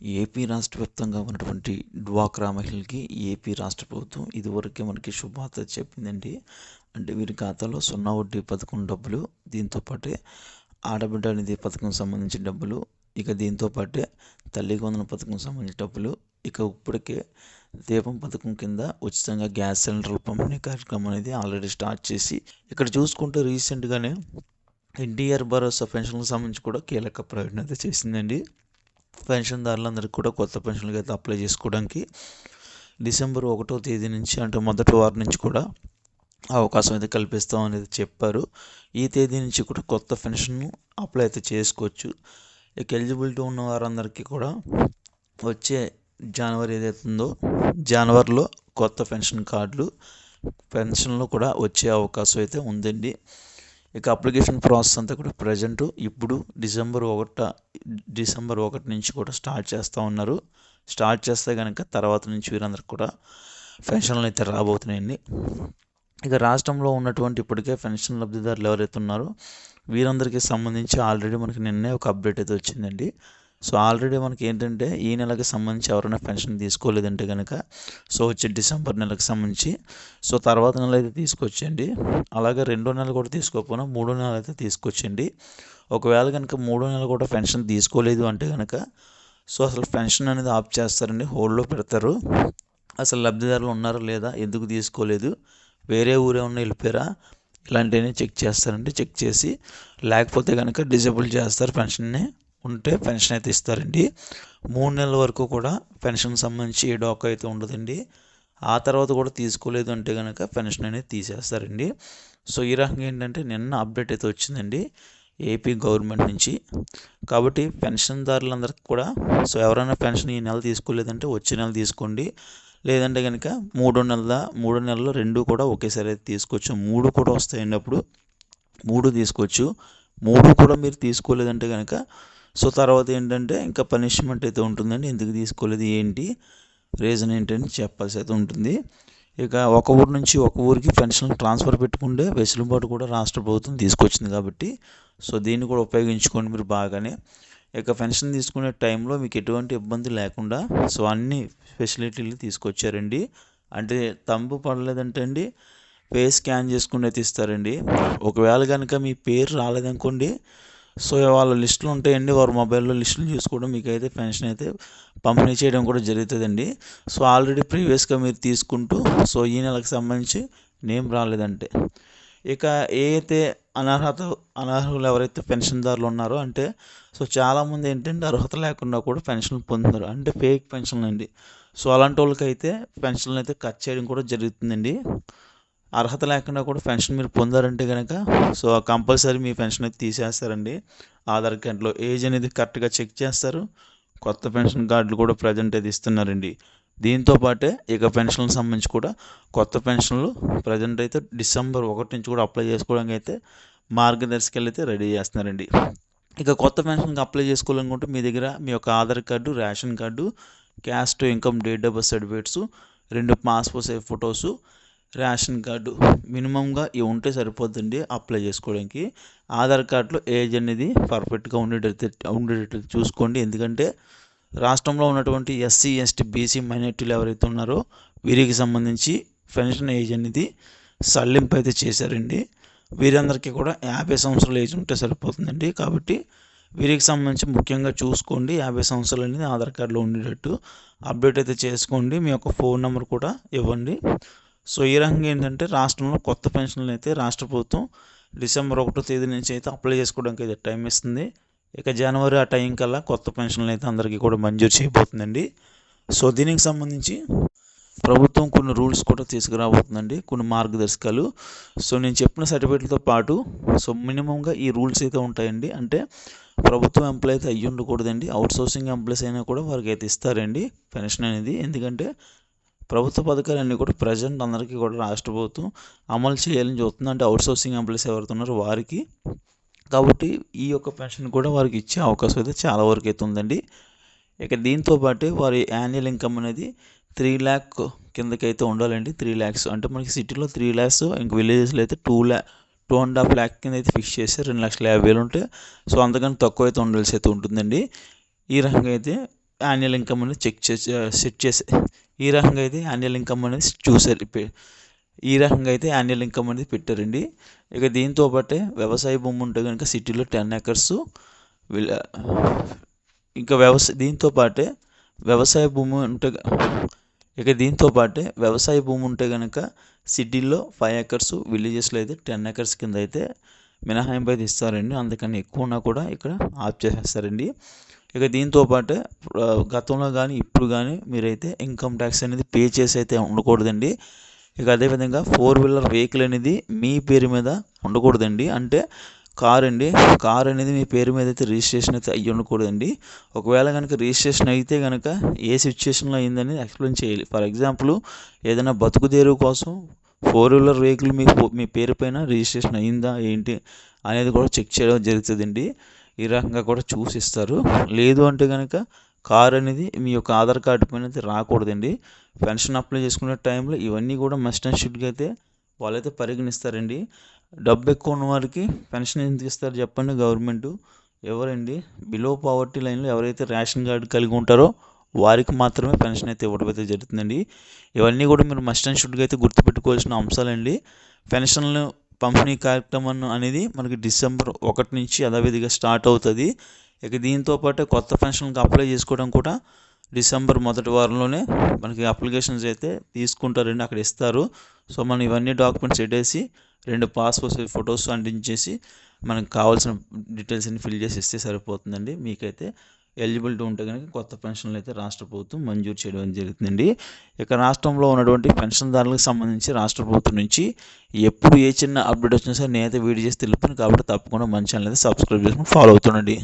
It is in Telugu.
ఏపీ రాష్ట్ర వ్యాప్తంగా ఉన్నటువంటి డ్వాక్రా మహిళలకి ఏపీ రాష్ట్ర ప్రభుత్వం ఇదివరకే మనకి శుభార్త చెప్పిందండి. అంటే వీరి ఖాతాలో సున్నా వడ్డీ పథకం డబ్బులు దీంతో పాటే ఆడబిడ్డ నిధి పథకం సంబంధించిన డబ్బులు ఇక దీంతో పాటే తల్లి వందన పథకం సంబంధించిన డబ్బులు ఇక ఇప్పటికే దీపం పథకం కింద ఉచితంగా గ్యాస్ సిలిండర్ల పంపిణీ కార్యక్రమం అనేది ఆల్రెడీ స్టార్ట్ చేసి ఇక్కడ చూసుకుంటే రీసెంట్గానే ఎన్టీఆర్ భరోసా పెన్షన్లకు సంబంధించి కూడా కీలక ప్రకటన అయితే చేసిందండి. పెన్షన్దారులందరికీ కూడా కొత్త పెన్షన్లకి అయితే అప్లై చేసుకోవడానికి డిసెంబర్ ఒకటో తేదీ నుంచి అంటే మొదటి వారం నుంచి కూడా అవకాశం అయితే కల్పిస్తాం అనేది చెప్పారు. ఈ తేదీ నుంచి కూడా కొత్త పెన్షన్ అప్లై అయితే చేసుకోవచ్చు. ఇక ఎలిజిబిలిటీ ఉన్న వారందరికీ కూడా వచ్చే జనవరి ఏదైతే ఉందో జనవరిలో కొత్త పెన్షన్ కార్డులు పెన్షన్లు కూడా వచ్చే అవకాశం అయితే ఉందండి. ఇక అప్లికేషన్ ప్రాసెస్ అంతా కూడా ప్రజెంట్. ఇప్పుడు డిసెంబర్ ఒకట డిసెంబర్ ఒకటి నుంచి కూడా స్టార్ట్ చేస్తూ ఉన్నారు. స్టార్ట్ చేస్తే కనుక తర్వాత నుంచి వీరందరికి కూడా పెన్షన్లు అయితే రాబోతున్నాయండి. ఇక రాష్ట్రంలో ఉన్నటువంటి ఇప్పటికే పెన్షన్ లబ్ధిదారులు ఎవరైతే ఉన్నారో వీరందరికీ సంబంధించి ఆల్రెడీ మనకి నిన్నే ఒక అప్డేట్ అయితే వచ్చిందండి. సో ఆల్రెడీ మనకి ఏంటంటే ఈ నెలకి సంబంధించి ఎవరైనా పెన్షన్ తీసుకోలేదంటే కనుక సో వచ్చే డిసెంబర్ నెలకు సంబంధించి సో తర్వాత నెల అయితే తీసుకొచ్చండి అలాగే రెండో నెల కూడా తీసుకోకపోయినా మూడో నెల అయితే తీసుకొచ్చండి ఒకవేళ కనుక మూడో నెల కూడా పెన్షన్ తీసుకోలేదు అంటే కనుక సో అసలు పెన్షన్ అనేది ఆఫ్ చేస్తారండి హోల్డ్లో పెడతారు. అసలు లబ్ధిదారులు ఉన్నారా లేదా ఎందుకు తీసుకోలేదు వేరే ఊరే వెళ్ళిపోయారా ఇలాంటివన్నీ చెక్ చేస్తారండి. చెక్ చేసి లేకపోతే కనుక డిజేబుల్ చేస్తారు పెన్షన్ని. ఉంటే పెన్షన్ అయితే ఇస్తారండి. మూడు నెలల వరకు కూడా పెన్షన్ సంబంధించి ఏ డోకా అయితే ఉండదండి. ఆ తర్వాత కూడా తీసుకోలేదు అంటే కనుక పెన్షన్ అనేది తీసేస్తారండి. సో ఈ రకంగా ఏంటంటే నిన్న అప్డేట్ అయితే వచ్చిందండి ఏపీ గవర్నమెంట్ నుంచి. కాబట్టి పెన్షన్దారులందరికీ కూడా సో ఎవరైనా పెన్షన్ ఈ నెల తీసుకోలేదంటే వచ్చే నెల తీసుకోండి. లేదంటే కనుక మూడో నెలల మూడో నెలలు రెండు కూడా ఒకేసారి అయితే తీసుకోవచ్చు. మూడు కూడా వస్తాయండి అప్పుడు. మూడు తీసుకోవచ్చు. మూడు కూడా మీరు తీసుకోలేదంటే కనుక సో తర్వాత ఏంటంటే ఇంకా పనిష్మెంట్ అయితే ఉంటుందండి. ఎందుకు తీసుకోలేదు ఏంటి? రీజన్ ఏంటని చెప్పాల్సి అయితే ఉంటుంది. ఇక ఒక ఊరు నుంచి ఒక ఊరికి పెన్షన్ ట్రాన్స్ఫర్ పెట్టుకుంటే వెసులుబాటు కూడా రాష్ట్ర ప్రభుత్వం తీసుకొచ్చింది కాబట్టి సో దీన్ని కూడా ఉపయోగించుకోండి మీరు బాగానే. ఇక పెన్షన్ తీసుకునే టైంలో మీకు ఎటువంటి ఇబ్బంది లేకుండా సో అన్ని ఫెసిలిటీలు తీసుకొచ్చారండి. అంటే తంబు పడలేదంటే అండి పేరు స్కాన్ చేసుకుని అయితే ఇస్తారండి. ఒకవేళ కనుక మీ పేరు రాలేదనుకోండి సో వాళ్ళ లిస్టులు ఉంటాయండి వారు మొబైల్లో లిస్టులు చూసుకోవడం మీకైతే పెన్షన్ అయితే పంపిణీ చేయడం కూడా జరుగుతుందండి. సో ఆల్రెడీ ప్రీవియస్గా మీరు తీసుకుంటూ సో ఈ నెలకు సంబంధించి నేమ్ రాలేదంటే. ఇక ఏ అయితే అనర్హత అనర్హులు ఎవరైతే పెన్షన్దారులు ఉన్నారో అంటే సో చాలామంది ఏంటంటే అర్హత లేకుండా కూడా పెన్షన్ పొందుతారు. అంటే ఫేక్ పెన్షన్లు అండి సో అలాంటి వాళ్ళకి అయితే పెన్షన్లు అయితే కట్ చేయడం కూడా జరుగుతుందండి. అర్హత లేకుండా కూడా పెన్షన్ మీరు పొందారంటే కనుక సో కంపల్సరీ మీ పెన్షన్ అయితే తీసేస్తారండి. ఆధార్ కార్డులో ఏజ్ అనేది కరెక్ట్గా చెక్ చేస్తారు. కొత్త పెన్షన్ కార్డులు కూడా ప్రజెంట్ అయితే ఇస్తున్నారండి. దీంతో పాటే ఇక పెన్షన్లకు సంబంధించి కూడా కొత్త పెన్షన్లు ప్రజెంట్ అయితే డిసెంబర్ ఒకటి నుంచి కూడా అప్లై చేసుకోవడానికి అయితే మార్గదర్శకాలు అయితే రెడీ చేస్తున్నారండి. ఇక కొత్త పెన్షన్కి అప్లై చేసుకోవాలనుకుంటే మీ దగ్గర మీ యొక్క Aadhaar card ration card caste income date of birth certificates రెండు passport size photos ration card మినిమంగా ఇవి ఉంటే సరిపోతుంది అప్లై చేసుకోవడానికి ఆధార్ కార్డులో ఏజ్ అనేది పర్ఫెక్ట్గా ఉండేటట్టు ఉండేటట్టు చూసుకోండి. ఎందుకంటే రాష్ట్రంలో ఉన్నటువంటి ఎస్సీ ఎస్టీ బీసీ మైనార్టీలు ఎవరైతే ఉన్నారో వీరికి సంబంధించి పెన్షన్ ఏజ్ అనేది సల్లింపు అయితే చేశారండి. వీరందరికీ కూడా యాభై సంవత్సరాల ఏజ్ ఉంటే సరిపోతుందండి. కాబట్టి వీరికి సంబంధించి ముఖ్యంగా చూసుకోండి. యాభై సంవత్సరాలు అనేది ఆధార్ కార్డులో ఉండేటట్టు అప్డేట్ అయితే చేసుకోండి. మీ యొక్క ఫోన్ నెంబర్ కూడా ఇవ్వండి. సో ఈ రకంగా ఏంటంటే రాష్ట్రంలో కొత్త పెన్షన్లు అయితే రాష్ట్ర ప్రభుత్వం డిసెంబర్ ఒకటో తేదీ నుంచి అయితే అప్లై చేసుకోవడానికి అయితే టైం ఇస్తుంది. ఇక జనవరి ఆ టైం కల్లా కొత్త పెన్షన్లు అయితే అందరికీ కూడా మంజూరు చేయబోతుందండి. సో దీనికి సంబంధించి ప్రభుత్వం కొన్ని రూల్స్ కూడా తీసుకురాబోతుందండి కొన్ని మార్గదర్శకాలు. సో నేను చెప్పిన సర్టిఫికేట్లతో పాటు సో మినిమంగా ఈ రూల్స్ అయితే ఉంటాయండి. అంటే ప్రభుత్వం ఎంప్లాయ్ అయితే అయ్యి ఉండకూడదండి అవుట్ సోర్సింగ్ ఎంప్లాయీస్ అయినా కూడా వారికి అయితే ఇస్తారండి పెన్షన్ అనేది. ఎందుకంటే ప్రభుత్వ పథకాలన్నీ కూడా ప్రజెంట్ అందరికీ కూడా రాష్ట్ర ప్రభుత్వం అమలు చేయాలని చూస్తుంది. అంటే అవుట్ సోర్సింగ్ ఎంప్లాయీస్ ఎవరైతే ఉన్నారో వారికి. కాబట్టి ఈ యొక్క పెన్షన్ కూడా వారికి ఇచ్చే అవకాశం అయితే చాలా వరకు అయితే ఉందండి. ఇక దీంతో పాటు వారి యాన్యువల్ ఇన్కమ్ అనేది త్రీ ల్యాక్ కిందకైతే ఉండాలండి. త్రీ ల్యాక్స్ అంటే మనకి సిటీలో త్రీ ల్యాక్స్ ఇంక విలేజెస్లో అయితే two lakh two and half lakh కింద అయితే ఫిక్స్ చేసి రెండు లక్షల యాభై వేలు ఉంటే సో అందుకని తక్కువ అయితే ఉండాల్సి అయితే ఉంటుందండి. ఈ రకంగా అయితే యాన్యువల్ ఇన్కమ్ అనేది చెక్ చేసి సెట్ చేసి ఈ రకంగా అయితే యాన్యువల్ ఇన్కమ్ అనేది చూసారు ఈ రకంగా అయితే యాన్యువల్ ఇన్కమ్ అనేది పెట్టారండి. ఇక దీంతో పాటే వ్యవసాయ భూమి ఉంటే కనుక సిటీలో టెన్ ఎకర్స్ ఇంకా వ్యవసాయ దీంతో పాటే వ్యవసాయ భూమి ఉంటే ఇక దీంతో పాటే వ్యవసాయ భూమి ఉంటే కనుక సిటీల్లో ఫైవ్ ఎకర్స్ విలేజెస్లో అయితే టెన్ ఎకర్స్ కింద అయితే మినహాయింపు అయితే ఇస్తారండి. అందుకని ఎక్కువ ఉన్నా కూడా ఇక్కడ ఆఫ్ చేసేస్తారండి. ఇక దీంతో పాటే గతంలో కానీ ఇప్పుడు కానీ మీరైతే ఇన్కమ్ ట్యాక్స్ అనేది పే చేసి అయితే ఉండకూడదండి. ఇక అదేవిధంగా ఫోర్ వీలర్ వెహికల్ అనేది మీ పేరు మీద ఉండకూడదండి. అంటే కార్ అండి కార్ అనేది మీ పేరు మీద అయితే రిజిస్ట్రేషన్ అయితే అయ్యి ఉండకూడదండి. ఒకవేళ కనుక రిజిస్ట్రేషన్ అయితే కనుక ఏ సిచ్యువేషన్లో అయిందని ఎక్స్ప్లెయిన్ చేయాలి. ఫర్ ఎగ్జాంపుల్ ఏదైనా బతుకుదేరు కోసం ఫోర్ వీలర్ వెహికల్ మీ మీ పేరు పైన రిజిస్ట్రేషన్ అయిందా ఏంటి అనేది కూడా చెక్ చేయడం జరుగుతుందండి. ఈ రకంగా కూడా చూసిస్తారు. లేదు అంటే కనుక కార్ అనేది మీ యొక్క ఆధార్ కార్డు పైన అయితే రాకూడదండి. పెన్షన్ అప్లై చేసుకునే టైంలో ఇవన్నీ కూడా మస్ట్ అండ్ షుడ్గా అయితే వాళ్ళైతే పరిగణిస్తారండి. డబ్బు ఎక్కువ ఉన్న వారికి పెన్షన్ ఎందుకు ఇస్తారు చెప్పండి గవర్నమెంట్. ఎవరండి? బిలో పావర్టీ లైన్లో ఎవరైతే రేషన్ కార్డు కలిగి ఉంటారో వారికి మాత్రమే పెన్షన్ అయితే ఇవ్వడం అయితే జరుగుతుందండి. ఇవన్నీ కూడా మీరు మస్ట్ అండ్ షుడ్గా అయితే గుర్తుపెట్టుకోవాల్సిన అంశాలండి. పెన్షన్లు పంపిణీ కార్యక్రమం అనేది మనకి డిసెంబర్ ఒకటి నుంచి యథావిధిగా స్టార్ట్ అవుతుంది. ఇక దీంతో పాటు కొత్త పెన్షన్కి అప్లై చేసుకోవడం కూడా డిసెంబర్ మొదటి వారంలోనే మనకి అప్లికేషన్స్ అయితే తీసుకుంటారండి అక్కడ ఇస్తారు. సో మనం ఇవన్నీ డాక్యుమెంట్స్ పెట్టేసి రెండు పాస్పోర్ట్ ఫొటోస్ అంటించేసి మనకు కావాల్సిన డీటెయిల్స్ అన్ని ఫిల్ చేసి ఇస్తే సరిపోతుందండి. మీకైతే ఎలిజిబిలిటీ ఉంటే కనుక కొత్త పెన్షన్లు అయితే రాష్ట్ర ప్రభుత్వం మంజూరు చేయడం జరుగుతుందండి. ఇక రాష్ట్రంలో ఉన్నటువంటి పెన్షన్దారులకు సంబంధించి రాష్ట్ర ప్రభుత్వం నుంచి ఎప్పుడు ఏ చిన్న అప్డేట్ వచ్చినా సరే నేనైతే వీడియో చేసి తెలుపుతాను కాబట్టి తప్పకుండా మన ఛానల్ అయితే సబ్స్క్రైబ్ చేసుకుని ఫాలో అవుతుండండి.